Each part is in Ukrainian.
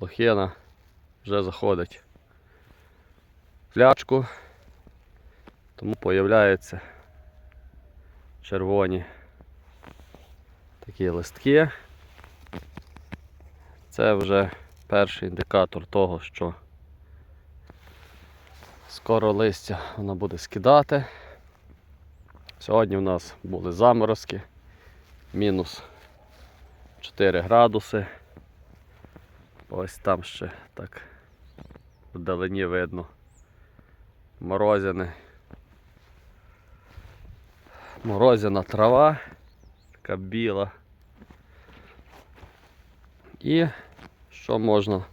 лохина вже заходить в флячку, тому появляються червоні такі листки. Це вже перший індикатор того, що скоро листя вона буде скидати. Сьогодні у нас були заморозки, мінус 4 градуси. Ось там ще так вдалині видно морозяне. Морозяна трава, така біла. І що можна?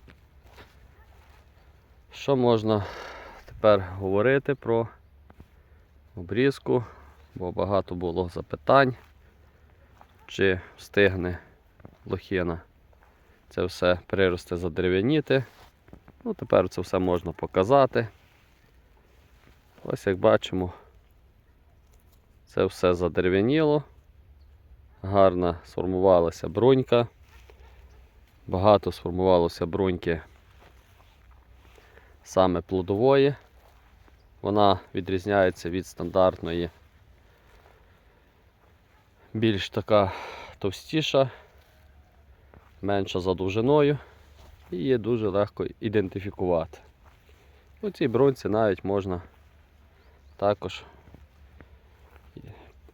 Що можна тепер говорити про обрізку, бо багато було запитань, чи встигне лохина це все приросте задерев'яніти. Ну, тепер це все можна показати. Ось як бачимо, це все задерев'яніло, гарно сформувалася брунька. Багато сформувалося бруньки саме плодової. Вона відрізняється від стандартної, більш така товстіша, менша за довжиною і її дуже легко ідентифікувати. У цій бруньці навіть можна також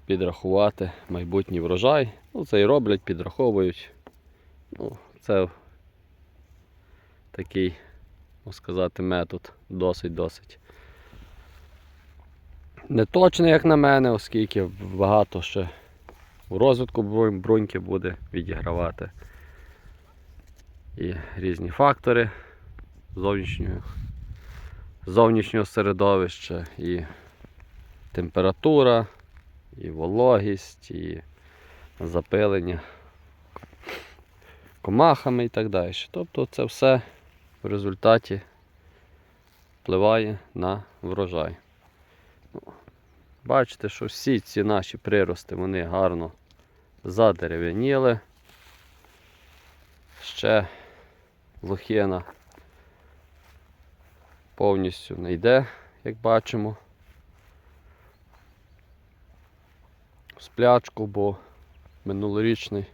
підрахувати майбутній врожай. Ну, це і роблять, підраховують. Ну, це такий, можна сказати, метод досить-досить неточний, як на мене, оскільки багато ще у розвитку бруньки буде відігравати. І різні фактори зовнішнього, зовнішнього середовища, і температура, і вологість, і запилення комахами і так далі. Тобто це все в результаті впливає на врожай. Ну, Бачите, що всі ці наші прирости вони гарно задерев'яніли. Ще лохина повністю не йде, як бачимо. В сплячку, бо минулорічний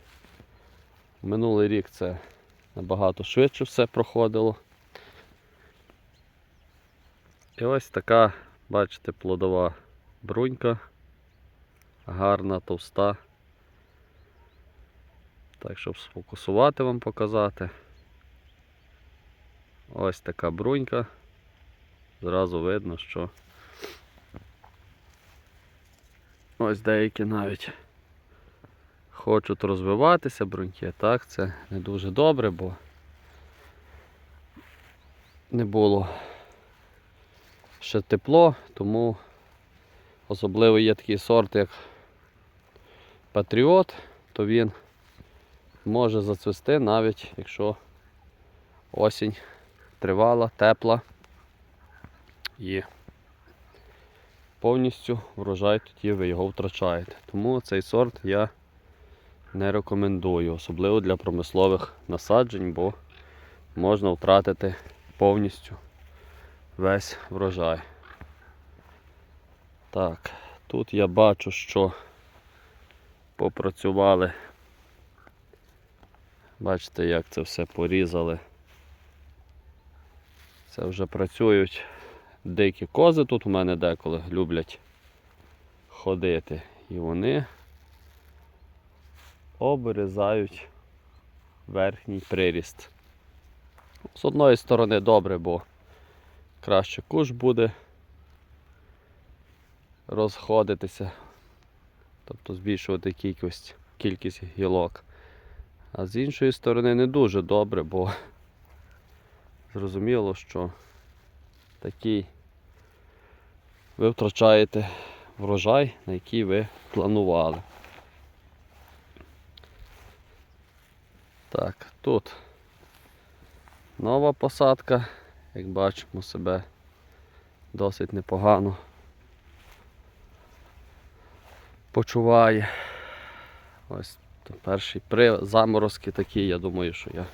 Минулий рік це набагато швидше все проходило. І ось така, бачите, плодова брунька, гарна, товста. Так, щоб сфокусувати вам показати. Ось така брунька. Зразу видно, що ось деякі навіть хочуть розвиватися бруньки, так, це не дуже добре, бо не було ще тепло, тому особливо є такий сорт, як Патріот, то він може зацвести навіть якщо осінь тривала, тепла і повністю врожай тоді ви його втрачаєте. Тому цей сорт я не рекомендую, особливо для промислових насаджень, бо можна втратити повністю весь врожай. Так, тут я бачу, що попрацювали. Бачите, як це все порізали. Це вже працюють дикі кози тут у мене деколи люблять ходити. І вони обрізають верхній приріст. З одної сторони добре, бо краще куш буде розходитися, тобто збільшувати кількість, кількість гілок. А з іншої сторони не дуже добре, бо зрозуміло, що такий ви втрачаєте врожай, на який ви планували. Так, тут нова посадка, як бачимо, себе досить непогано почуває. Ось перші заморозки такі, я думаю, що я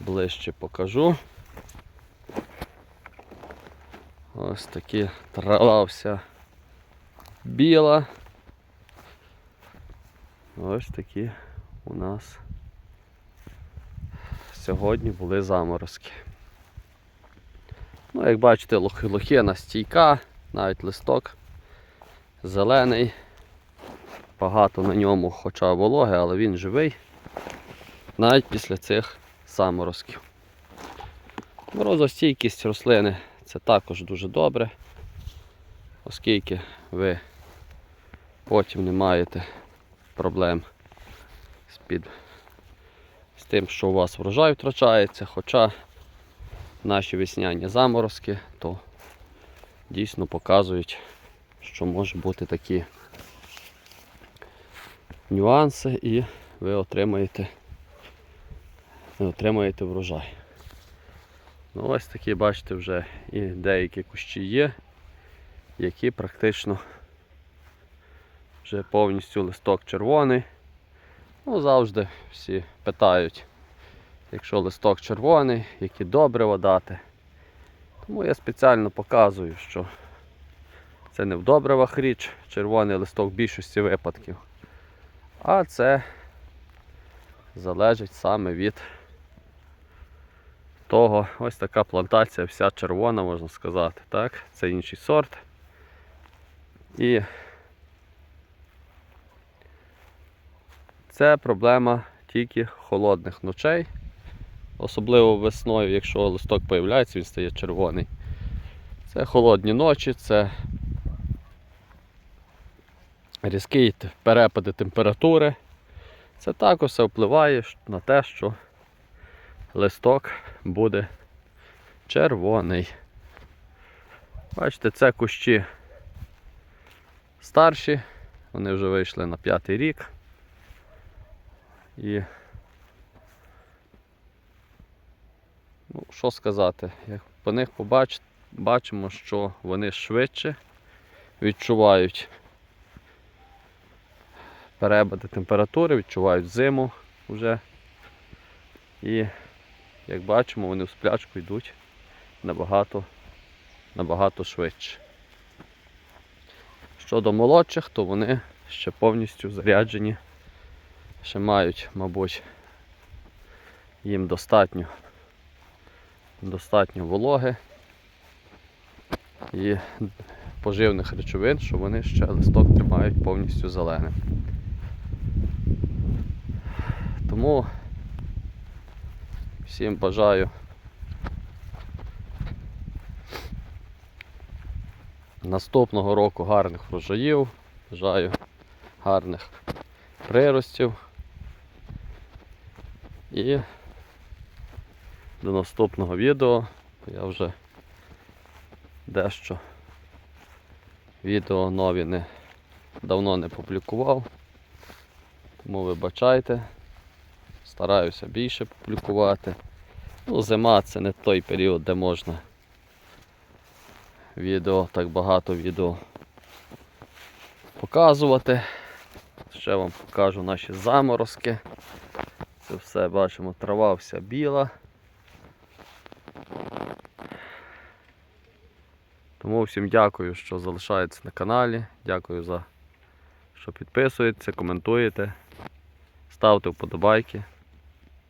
ближче покажу. Ось такі трава вся біла. Ось такі у нас сьогодні були заморозки. Ну, як бачите, лохи- лохина стійка, навіть листок зелений. Багато на ньому, хоча вологи, але він живий. Навіть після цих заморозків. Морозостійкість рослини це також дуже добре, оскільки ви потім не маєте проблем з, під... з тим, що у вас врожай втрачається, хоча наші весняні заморозки то дійсно показують, що може бути такі нюанси і ви отримаєте, ви отримаєте врожай. Ну, ось такі, бачите, вже і деякі кущі є, які практично вже повністю листок червоний. Ну, завжди всі питають, якщо листок червоний, які добрива дати. Тому я спеціально показую, що це не в добривах річ, червоний листок в більшості випадків. А це залежить саме від того, ось така плантація вся червона, можна сказати. Так? Це інший сорт. І це проблема тільки холодних ночей. Особливо весною, якщо листок появляється, він стає червоний. Це холодні ночі, це різкі перепади температури. Це також все впливає на те, що листок буде червоний. Бачите, це кущі старші, вони вже вийшли на п'ятий рік. І ну, що сказати, як по них побач... бачимо, що вони швидше відчувають перепади температури, відчувають зиму вже. І як бачимо, вони в сплячку йдуть набагато, набагато швидше. Щодо молодших, то вони ще повністю заряджені, ще мають, мабуть, їм достатньо, достатньо вологи і поживних речовин, що вони ще листок тримають повністю зеленим. Тому всім бажаю. Наступного року гарних врожаїв, бажаю гарних приростів. І до наступного відео я вже дещо відео нові не давно не публікував. Тому вибачайте, стараюся більше публікувати. Ну, зима це не той період, де можна відео, так багато відео показувати. Ще вам покажу наші заморозки. Це все бачимо, трава вся біла. Тому всім дякую, що залишаєтесь на каналі. Дякую за що підписуєтеся, коментуєте, ставте вподобайки